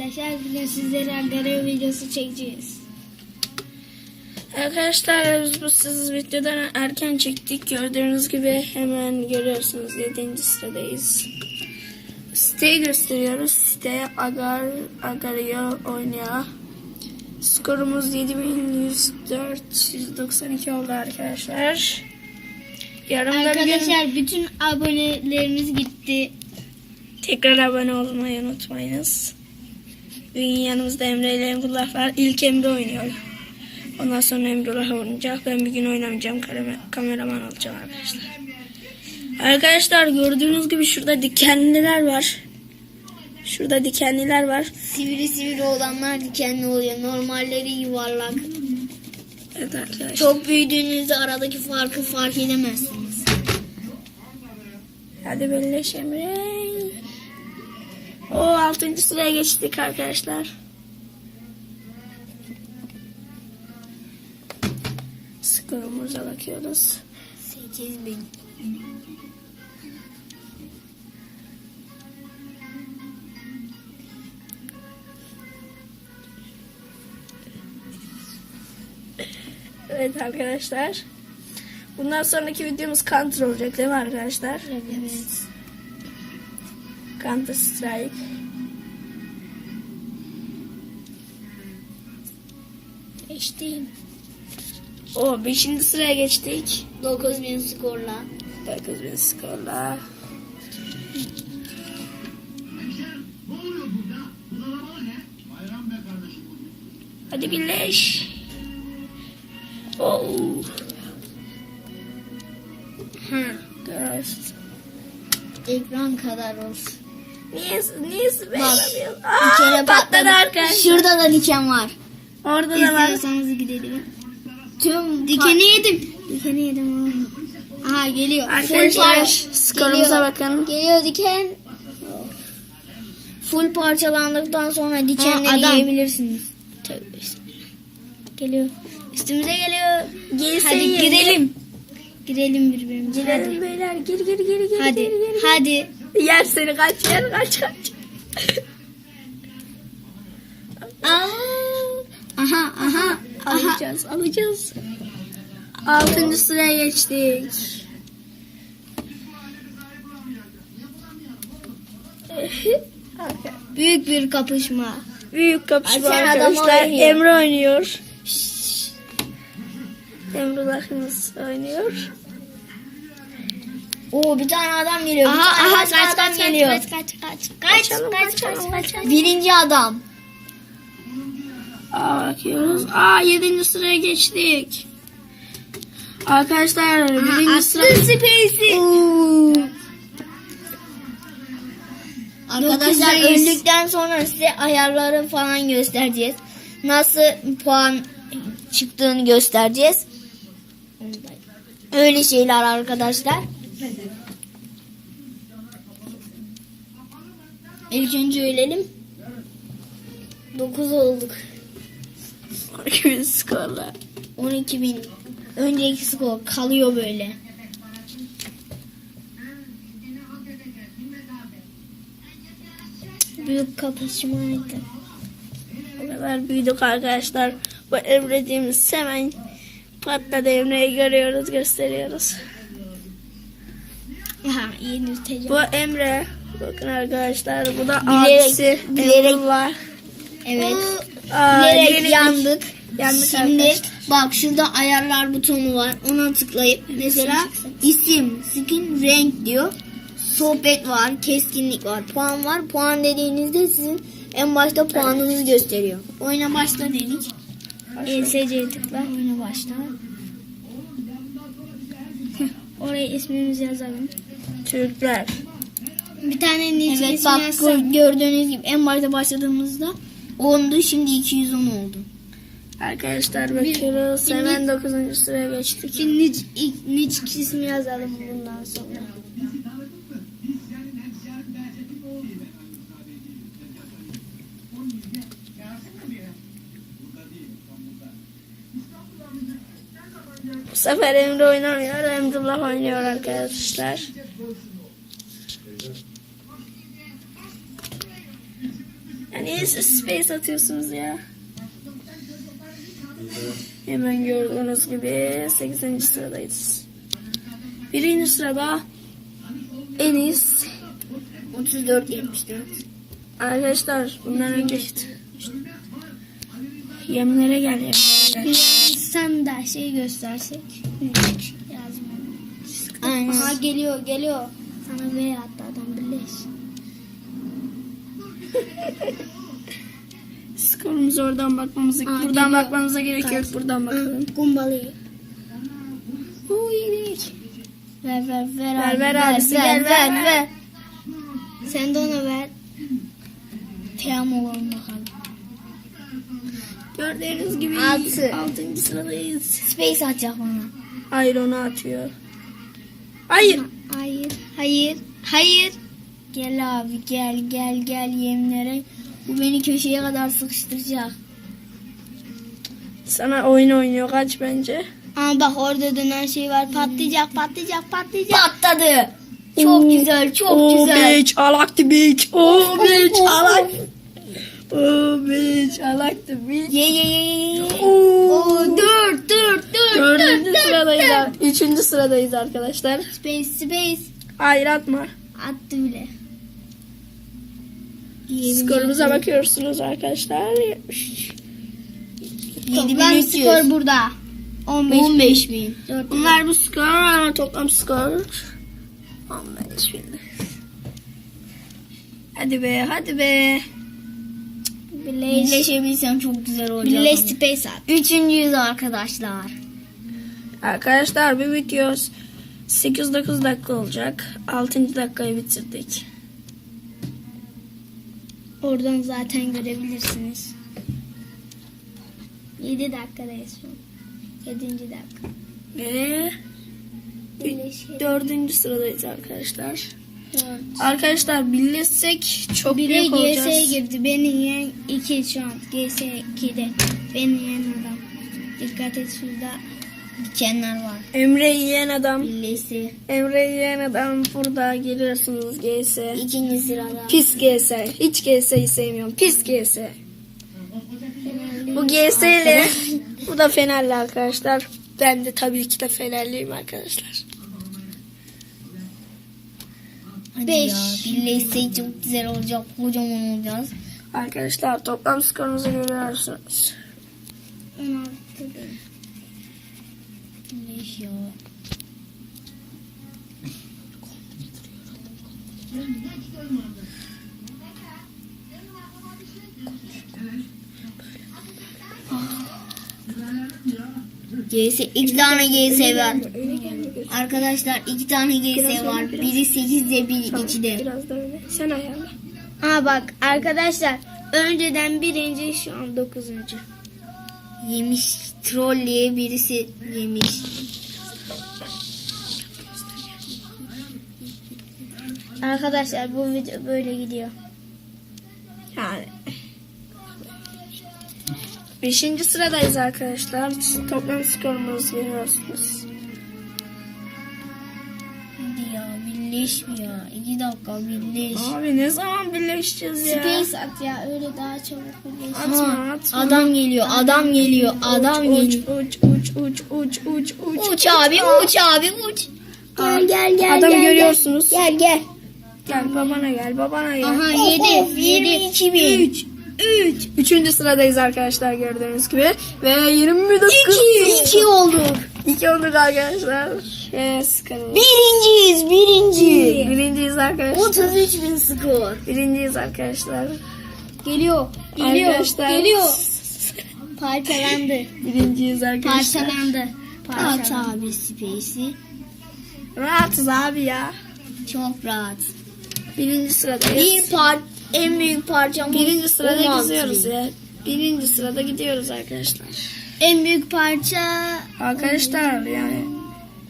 Arkadaşlar bugün sizlere görev videosu çekeceğiz. Arkadaşlar biz bu siz videodan erken çektik. Gördüğünüz gibi hemen görüyorsunuz 7. sıradayız. Siteyi gösteriyoruz. Site Agar Agario oynuyor. Skorumuz 7492 oldu arkadaşlar. Yarımda bir gün Arkadaşlar bütün abonelerimiz gitti. tekrar abone olmayı unutmayınız. Bugün yanımızda Emre ile Emrullah var. İlk Emre oynuyor. Ondan sonra Emrullah oynayacak. Ben bir gün oynamayacağım. Kamera- Kameraman olacağım arkadaşlar. Arkadaşlar gördüğünüz gibi şurada dikenliler var. Şurada dikenliler var. Sivri sivri olanlar dikenli oluyor. Normalleri yuvarlak. Evet arkadaşlar. Çok büyüdüğünüzde aradaki farkı fark edemezsiniz. Hadi belleş Emre. O 6. sıraya geçtik arkadaşlar. Skorumuza bakıyoruz. 8000. Evet arkadaşlar. Bundan sonraki videomuz Counter olacak değil mi arkadaşlar? Evet. Counter Strike. Geçtim. O 5. sıraya geçtik. 9000 skorla. 9000 skorla. Hadi birleş. Oh. Ha. Ghost. Ekran kadar olsun. Niye, niye Bak. beğenmiyorsun? Bir kere patladı arkadaşlar. Şurada da diken var. Orada da var. İstiyorsanız gidelim. Tüm dikeni yedim. Dikeni yedim. Aha geliyor. Arkadaşlar skorumuza geliyor. bakın. Geliyor diken. Full parçalandıktan sonra dikenleri adam. yiyebilirsiniz. Tövbe. Geliyor. Üstümüze geliyor. Gelsin Hadi yiyelim. girelim. Girelim birbirimize. Girelim Hadi. beyler gir gir gir gir Hadi. gir gir. Hadi. Yer seni kaç yer kaç kaç. Aa. Aha aha. Aha. alacağız alacağız. Altıncı sıraya geçtik. Büyük bir kapışma. Büyük kapışma Ay, arkadaşlar. oynuyor. Emre oynuyor. Emrullah'ımız oynuyor. Oo bir tane adam geliyor. bir Aha, tane aha, başka kaç, adam kaç, kaç, geliyor. kaç, kaç kaç Kaçalım, kaçalım, kaçalım. Birinci adam. Aa bakıyoruz. Aa yedinci sıraya geçtik. Arkadaşlar birinci sıra. Space'i. Arkadaşlar Dokuzdayız. öldükten sonra size ayarları falan göstereceğiz. Nasıl puan çıktığını göstereceğiz. Öyle şeyler arkadaşlar. İlk önce ölelim. 9 olduk. Gibi skorla. 12 bin. Önceki skor kalıyor böyle. Büyük kapışmaydı. O kadar büyüdük arkadaşlar. Bu Emre'ciğimiz hemen patladı Emre'yi görüyoruz gösteriyoruz. Ha yeni. Bu Emre. Bakın arkadaşlar bu da Bilerek- abisi bilerek- Emrullah. Evet. Aa, yenildik. yandık. Yandık Şimdi arkadaşlar. bak şurada ayarlar butonu var. Ona tıklayıp mesela isim, skin, renk diyor. Sohbet var, keskinlik var, puan var. Puan dediğinizde sizin en başta puanınızı gösteriyor. Oyuna başla dedik. ESC'ye tıkla. Oyuna başla. Oraya ismimizi yazalım. Türkler. Bir tane nick evet, bak bu gördüğünüz gibi en başta başladığımızda 10'du şimdi 210 oldu. Arkadaşlar bakıyoruz. bir- Hemen 9. sıraya geçtik. Şimdi nick ismi yazalım bundan sonra. Bu sefer Emre oynamıyor. Emrullah oynuyor arkadaşlar. Niye space atıyorsunuz ya? Hemen gördüğünüz gibi 8. sıradayız. Birinci sırada Enis. 34 74. Arkadaşlar bundan önce Yemlere gel ya. Sen de şey göstersek. Yazma. Aynen. Aha geliyor geliyor. Sana V attı adam birleş. Skorumuz oradan bakmamız Aa, buradan geliyor. bakmanıza gerek yok. Buradan bakalım. Gumbalayı. Bu iyilik. Ver ver ver Ver, abi, ver abisi, gel, ver, ver. Sen de ona ver. Teyam olalım bakalım. Gördüğünüz gibi Altı. 6. sıradayız. Space atacak bana. Hayır onu atıyor. Hayır. Hayır, hayır, hayır. Gel abi gel gel gel yemlere. Bu beni köşeye kadar sıkıştıracak. Sana oyun oynuyor kaç bence. Ama bak orada dönen şey var. Patlayacak, patlayacak, patlayacak. Patladı. Çok güzel, çok oh, güzel. bitch, I like the beach. Oh, bitch, I like. Oh, bitch, I like the beach. Ye ye ye ye. Oh, Dört, dört, dört, Dördüncü dört, sıradayız. dört. Üçüncü sıradayız arkadaşlar. Space, space. Hayır atma. Attı bile. Skorumuza bakıyorsunuz arkadaşlar. 73. Toplam 7300. skor burada. 15 bin. 15 bin. Dört Bunlar bu skor ama toplam skor 15 bin. Hadi be hadi be. Birleş. Birleşebilsem çok güzel olacak. Birleş ama. space at. Üçüncüyüz arkadaşlar. Arkadaşlar bir video 8-9 dakika olacak. 6. dakikayı bitirdik. Oradan zaten görebilirsiniz. 7 dakikadayız şu an. 7. dakika. Ve Birleş. 4. sıradayız arkadaşlar. 4. Arkadaşlar birleşsek çok Biri büyük olacağız. GS'ye girdi. Beni yiyen 2 şu an. GS 2'de. Beni yiyen adam. Dikkat et şurada dikenler var. Emre yiyen adam. Birleşti. Emre yiyen adam burada geliyorsunuz GS. İkinci sırada. Pis GS. Hiç GS'yi sevmiyorum. Pis GS. Bu GS ile bu da Fenerli arkadaşlar. Ben de tabii ki de Fenerliyim arkadaşlar. Hadi Beş. ya. Birleşsek çok güzel olacak. Kocaman olacağız. Arkadaşlar toplam skorunuzu görüyorsunuz. 16 Ya. GS iki tane GS var. Arkadaşlar iki tane GS var. Biri 8'de biri 2'de. Biraz da öyle. Sen ayarla. Aa bak arkadaşlar önceden birinci şu an dokuzuncu. Yemiş troll diye birisi yemiş. Arkadaşlar bu video böyle gidiyor. Yani. Beşinci sıradayız arkadaşlar. Toplam skorumuzu görüyorsunuz. Ya birleş mi ya? İki dakika birleş. Abi ne zaman birleşeceğiz ya? Space at ya öyle daha çabuk birleş. Atma atma. Adam geliyor, adam geliyor, adam uç, geliyor. uç uç uç uç uç uç Uç abi, uç abi, uç. Gel gel gel. Adamı gel, görüyorsunuz. Gel gel. Gel babana gel babana gel. Aha Of, 7 of, 7 22 bin. 3 3 Üçüncü sıradayız arkadaşlar gördüğünüz gibi. Ve 29 İki, iki olduk. 2 olduk arkadaşlar. Ve skorumuz. Birinciyiz, birinci. Birinciyiz arkadaşlar. 33 bin skor. Birinciyiz arkadaşlar. geliyor. Geliyor. Arkadaşlar. Geliyor. Parçalandı. Birinciyiz arkadaşlar. Parçalandı. Parçalandı. abi space'i. Rahatız abi ya. Çok rahat. Birinci sıradayız. Bir par en büyük parçamız Birinci sırada 16 gidiyoruz ya. Birinci sırada gidiyoruz arkadaşlar. En büyük parça Arkadaşlar yani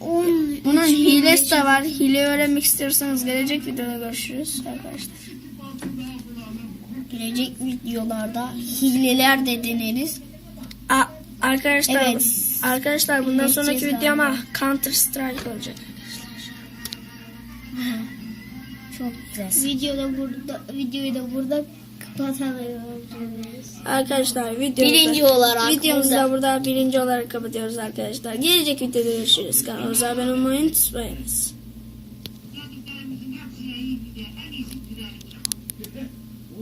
10 bunun hilesi de var. Hile öğrenmek istiyorsanız gelecek videoda görüşürüz arkadaşlar. Gelecek videolarda hileler de deneriz. A- arkadaşlar Evet. arkadaşlar bundan Hilesiz sonraki video ama Counter Strike olacak. Çok güzel. videoda burada videoyu da burada. Arkadaşlar videomuzda, Birinci olarak videomuzu burada. da burada birinci olarak kapatıyoruz arkadaşlar. Gelecek videoda görüşürüz. Kanalımıza abone olmayı unutmayınız.